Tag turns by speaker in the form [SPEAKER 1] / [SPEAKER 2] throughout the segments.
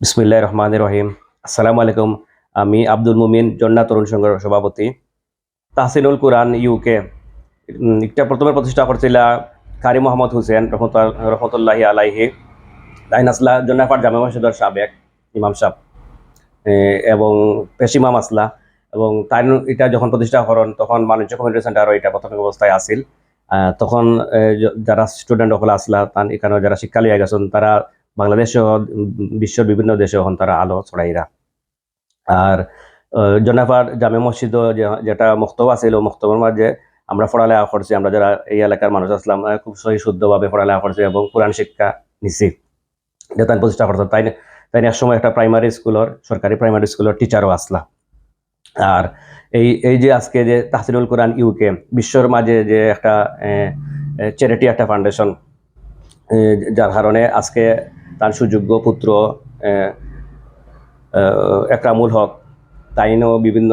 [SPEAKER 1] বিসমিল্লাহ রহমান রহিম। আসসালামু আলাইকুম। আমি আব্দুল মুমিন, জন্না তরুণ সংঘের সভাপতি। তাহসিনুল কুরআন ইউকে এটা প্রথমে প্রতিষ্ঠা করছিল কারি মোহাম্মদ হুসেন রহমত- রহমতুল্লাহি আলাইহি। তাই নাসলা জন্নাফার জামে মসজিদের সাবেক ইমাম সাহ এবং পেশিমাম আসলা। এবং তাই এটা যখন প্রতিষ্ঠা করেন, তখন বাণিজ্য কমিউনিটি সেন্টারও এটা প্রথম অবস্থায় আসিল তখন যারা স্টুডেন্ট সকল আসলা, তান এখানে যারা শিক্ষা লিয়া গেছেন, তারা বাংলাদেশ বিশ্বের বিভিন্ন দেশে এখন তারা আলো ছড়াইরা। আর জনাফার জামে মসজিদ যেটা মক্তব আছিল মক্তবের মাঝে আমরা পড়ালেখা করছি। আমরা যারা এই এলাকার মানুষ আসলাম খুব সহি শুদ্ধভাবে পড়ালেখা করছি এবং কোরআন শিক্ষা নিছি। যে তাই প্রতিষ্ঠা করতো তাই তাই এক সময় একটা প্রাইমারি স্কুলের সরকারি প্রাইমারি স্কুলের টিচারও আসলাম আর এই এই যে আজকে যে তাহসিনুল কোরআন ইউকে বিশ্বর মাঝে যে একটা চ্যারিটি একটা ফাউন্ডেশন যার কারণে আজকে সুযোগ্য পুত্র একরামুল হক তাইনও বিভিন্ন,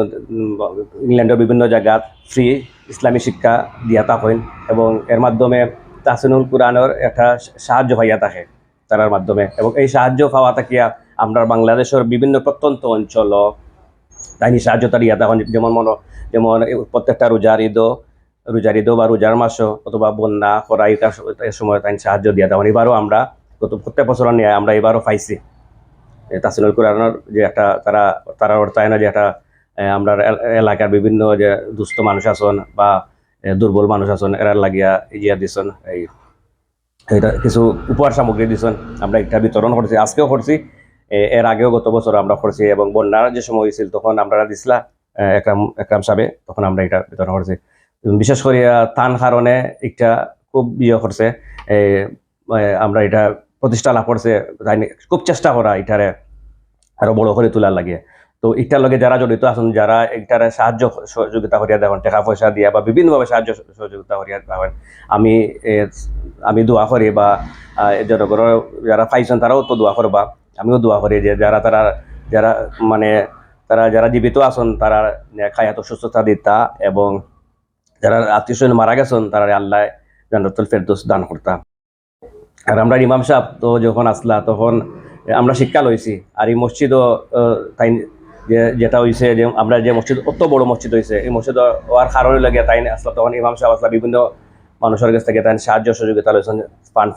[SPEAKER 1] ইংল্যান্ডের বিভিন্ন জায়গাত ফ্রি ইসলামী শিক্ষা দিয়া থাকেন এবং এর মাধ্যমে তাহসিনুল কোরআনের একটা সাহায্য পাইয়া থাকে তার মাধ্যমে। এবং এই সাহায্য পাওয়া থাকিয়া আমরা বাংলাদেশের বিভিন্ন প্রত্যন্ত অঞ্চল তাইনি সাহায্য তার ইয়া তখন যেমন মনো, যেমন প্রত্যেকটা রোজার ঈদও রোজার ঈদও বা রোজার মাসও অথবা বন্যা এটা এর সময় তাই সাহায্য দিয়া তখন এবারও আমরা গত প্রত্যেক বছর নিয়ে আমরা এবারও পাইছি। তাসিনুল কোরআনের যে একটা তারা তারা অর্থায়নে যে একটা আমরা এল- এলাকার বিভিন্ন যে দুস্থ মানুষ আছেন বা দুর্বল মানুষ আছেন, এরা লাগিয়া ইয়া দিছেন, এই কিছু উপহার সামগ্রী দিছেন, আমরা এটা বিতরণ করছি, আজকেও করছি। এর আগেও গত বছর আমরা করছি এবং বন্যার যে সময় হয়েছিল তখন আমরা দিছিলা একরাম একরাম সাহেবে তখন আমরা এটা বিতরণ করছি। বিশেষ করে তান কারণে একটা খুব ইয়ে করছে আমরা এটা প্রতিষ্ঠা লাভ করছে খুব চেষ্টা করা এটারে আরও বড় করে তোলার লাগে। তো এটার লগে যারা জড়িত আছেন যারা এটারে সাহায্য সহযোগিতা করিয়া দেখেন, টাকা পয়সা দিয়া বা বিভিন্নভাবে সাহায্য সহযোগিতা করিয়া দেখেন, আমি আমি দোয়া করি বা জনগণের যারা পাইছেন তারাও তো দোয়া করবা আমিও দোয়া করি যে যারা তারা যারা মানে তারা যারা জীবিত আছেন তারা খায়াত সুস্থতা দিতা এবং যারা আত্মীয় স্বজন মারা গেছেন তারা আল্লাহ জান্নাতুল ফেরদৌস দান করতা আর আমরা ইমাম সাহেব তো যখন আসলা, তখন আমরা শিক্ষা লইছি। আর এই মসজিদও তাই যেটা হইছে যে, আমরা যে মসজিদ, অত বড় মসজিদ হয়েছে এই মসজিদ হওয়ার কারণে লাগে তাই আসলা। তখন ইমাম সাহেব আসলা, বিভিন্ন মানুষের কাছ থেকে তাই সাহায্য সহযোগিতা লইছেন, ফান্ড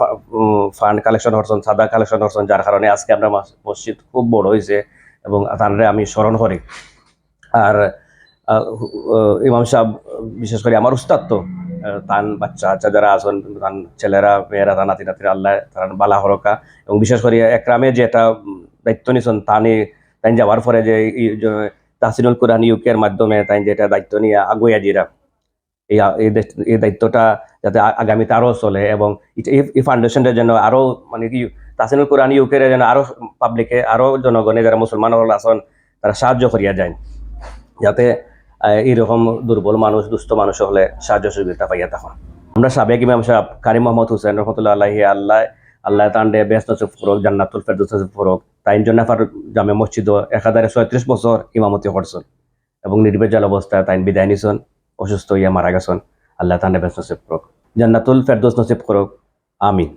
[SPEAKER 1] ফান্ড কালেকশন করছেন, সাদা কালেকশন করছেন, যার কারণে আজকে আমরা মাস- মসজিদ খুব বড় হয়েছে এবং তারে আমি স্মরণ করি। আর ইমাম সাহেব, বিশেষ করে আমার উস্তাদ তো তান বাচ্চা বাচ্চা যারা আছেন তান ছেলেরা মেয়েরা তা নাতি নাতিরা আল্লাহ তারা বালা হরকা। এবং বিশেষ করে একরামে যেটা উম, দায়িত্ব নিছেন তানি তাই যাওয়ার পরে যে এই যে তাহসিনুল কোরআন ইউকের মাধ্যমে তাই যেটা দায়িত্ব নিয়ে আগুয়া জিরা এই এই দায়িত্ব- এই দায়িত্বটা যাতে আগামীতে আরও চলে এবং এটা- এই- ফাউন্ডেশনটা যেন আরও মানে কি তাহসিনুল কোরআন ইউকের যেন আরও পাবলিকে আরও জনগণে যারা মুসলমান আছেন তারা সাহায্য করিয়া যায় যাতে এইরকম দুর্বল মানুষ, দুস্থ মানুষ হলে সাহায্য সহযোগিতা পাইয়া তখন আমরা সাবেক ইমাম সাহেব কারি মোহাম্মদ হুসেন রহমতুল্লাহ আল্লাহি, আল্লাহ আল্লাহ তান্ডে বেস্ত ফরক, জান্নাতুল ফেরদৌস ফরক। তাইন জন্নাফার জামে মসজিদ এক হাজার ছয়ত্রিশ বছর ইমামতি করছেন এবং নির্বেজাল অবস্থায় তাইন বিদায় নিছেন, অসুস্থ হইয়া মারা গেছেন। আল্লাহ তান্ডে বেস্ত ফরক। জান্নাতুল ফেরদৌস নসিব ফরক আমিন।